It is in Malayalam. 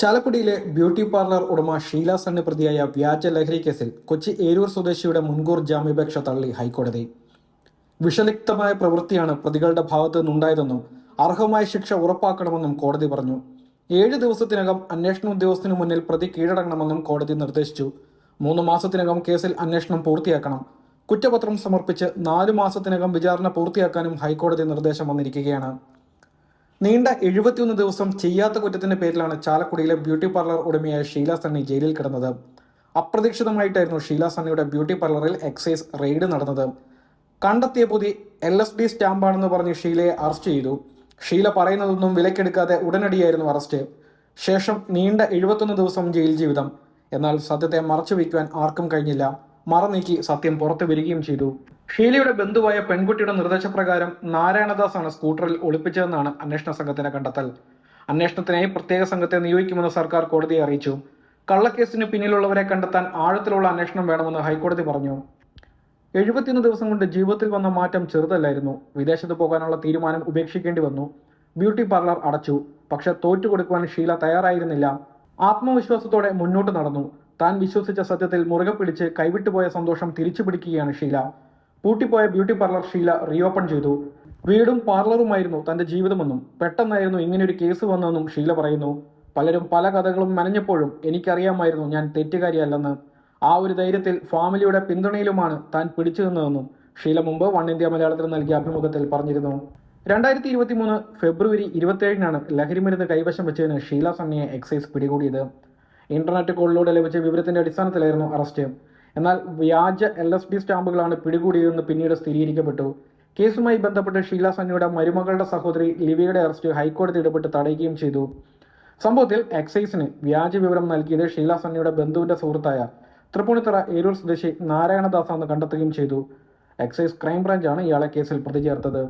ചാലക്കുടിയിലെ ബ്യൂട്ടി പാർലർ ഉടമ ഷീല സണ്ണി പ്രതിയായ വ്യാജ ലഹരി കേസിൽ കൊച്ചി ഏരൂർ സ്വദേശിയുടെ മുൻകൂർ ജാമ്യാപേക്ഷ തള്ളി ഹൈക്കോടതി. വിഷലിപ്തമായ പ്രവൃത്തിയാണ് പ്രതികളുടെ ഭാഗത്തു നിന്നുണ്ടായതെന്നും അർഹമായ ശിക്ഷ ഉറപ്പാക്കണമെന്നും കോടതി പറഞ്ഞു. ഏഴ് ദിവസത്തിനകം അന്വേഷണ ഉദ്യോഗസ്ഥന് മുന്നിൽ പ്രതി കീഴടങ്ങണമെന്നും കോടതി നിർദ്ദേശിച്ചു. മൂന്ന് മാസത്തിനകം കേസിൽ അന്വേഷണം പൂർത്തിയാക്കണം. കുറ്റപത്രം സമർപ്പിച്ച് നാലു മാസത്തിനകം വിചാരണ പൂർത്തിയാക്കാനും ഹൈക്കോടതി നിർദ്ദേശം വന്നിരിക്കുകയാണ്. നീണ്ട എഴുപത്തിയൊന്ന് ദിവസം ചെയ്യാത്ത കുറ്റത്തിന്റെ പേരിലാണ് ചാലക്കുടിയിലെ ബ്യൂട്ടി പാർലർ ഉടമയായ ഷീല സണ്ണി ജയിലിൽ കിടന്നത്. അപ്രതീക്ഷിതമായിട്ടായിരുന്നു ഷീല സണ്ണിയുടെ ബ്യൂട്ടി പാർലറിൽ എക്സൈസ് റെയ്ഡ് നടന്നത്. കണ്ടെത്തിയ പൊതി എൽ എസ് ഡി സ്റ്റാമ്പാണെന്ന് പറഞ്ഞ് ഷീലയെ അറസ്റ്റ് ചെയ്തു. ഷീല പറയുന്നതൊന്നും വിലക്കെടുക്കാതെ ഉടനടിയായിരുന്നു അറസ്റ്റ്. ശേഷം നീണ്ട എഴുപത്തൊന്ന് ദിവസം ജയിൽ ജീവിതം. എന്നാൽ സത്യത്തെ മറച്ചു വയ്ക്കുവാൻ ആർക്കും കഴിഞ്ഞില്ല. മറ നീക്കി സത്യം പുറത്തു വരികയും ചെയ്തു. ഷീലയുടെ ബന്ധുവായ പെൺകുട്ടിയുടെ നിർദ്ദേശപ്രകാരം നാരായണദാസാണ് സ്കൂട്ടറിൽ ഒളിപ്പിച്ചതെന്നാണ് അന്വേഷണ സംഘത്തിന്റെ കണ്ടെത്തൽ. അന്വേഷണത്തിനായി പ്രത്യേക സംഘത്തെ നിയോഗിക്കുമെന്ന് സർക്കാർ കോടതിയെ അറിയിച്ചു. കള്ളക്കേസിന് പിന്നിലുള്ളവരെ കണ്ടെത്താൻ ആഴത്തിലുള്ള അന്വേഷണം വേണമെന്ന് ഹൈക്കോടതി പറഞ്ഞു. എഴുപത്തിയൊന്ന് ദിവസം കൊണ്ട് ജീവിതത്തിൽ വന്ന മാറ്റം ചെറുതല്ലായിരുന്നു. വിദേശത്ത് പോകാനുള്ള തീരുമാനം ഉപേക്ഷിക്കേണ്ടി വന്നു. ബ്യൂട്ടി പാർലർ അടച്ചു. പക്ഷെ തോറ്റു കൊടുക്കുവാൻ ഷീല തയ്യാറായിരുന്നില്ല. ആത്മവിശ്വാസത്തോടെ മുന്നോട്ട് നടന്നു. താൻ വിശ്വസിച്ച സത്യത്തിൽ മുറുകെ പിടിച്ച് കൈവിട്ടുപോയ സന്തോഷം തിരിച്ചു പിടിക്കുകയാണ് ഷീല. പൂട്ടിപ്പോയ ബ്യൂട്ടി പാർലർ ഷീല റീഓപ്പൺ ചെയ്തു. വീടും പാർലറുമായിരുന്നു തന്റെ ജീവിതമെന്നും പെട്ടെന്നായിരുന്നു ഇങ്ങനെയൊരു കേസ് വന്നതെന്നും ഷീല പറയുന്നു. പലരും പല കഥകളും മനഞ്ഞപ്പോഴും എനിക്കറിയാമായിരുന്നു ഞാൻ തെറ്റുകാരിയല്ലെന്ന്. ആ ഒരു ധൈര്യത്തിൽ ഫാമിലിയുടെ പിന്തുണയിലുമാണ് താൻ പിടിച്ചു നിന്നതെന്നും ഷീല മുമ്പ് വൺ ഇന്ത്യ മലയാളത്തിൽ നൽകിയ അഭിമുഖത്തിൽ പറഞ്ഞിരുന്നു. രണ്ടായിരത്തി ഇരുപത്തി മൂന്ന് ഫെബ്രുവരി ഇരുപത്തിയേഴിനാണ് ലഹരിമരുന്ന് കൈവശം വെച്ചതിന് ഷീല സണ്ണിയെ എക്സൈസ് പിടികൂടിയത്. ഇന്റർനെറ്റ് കോളിലൂടെ ലഭിച്ച വിവരത്തിന്റെ അടിസ്ഥാനത്തിലായിരുന്നു അറസ്റ്റ്. എന്നാൽ വ്യാജ എൽ എസ് ഡി സ്റ്റാമ്പുകളാണ് പിടികൂടിയതെന്ന് പിന്നീട് സ്ഥിരീകരിക്കപ്പെട്ടു. കേസുമായി ബന്ധപ്പെട്ട് ഷീല സന്നിയുടെ മരുമകളുടെ സഹോദരി ലിവിയുടെ അറസ്റ്റ് ഹൈക്കോടതി ഇടപെട്ട് തടയുകയും ചെയ്തു. സംഭവത്തിൽ എക്സൈസിന് വ്യാജ വിവരം നൽകിയത് ഷീല സന്നിയുടെ ബന്ധുവിന്റെ സുഹൃത്തായ തൃപ്പൂണിത്തറ ഏരൂർ സ്വദേശി നാരായണദാസ് കണ്ടെത്തുകയും ചെയ്തു. എക്സൈസ് ക്രൈംബ്രാഞ്ചാണ് ഇയാളെ കേസിൽ പ്രതി ചേർത്തത്.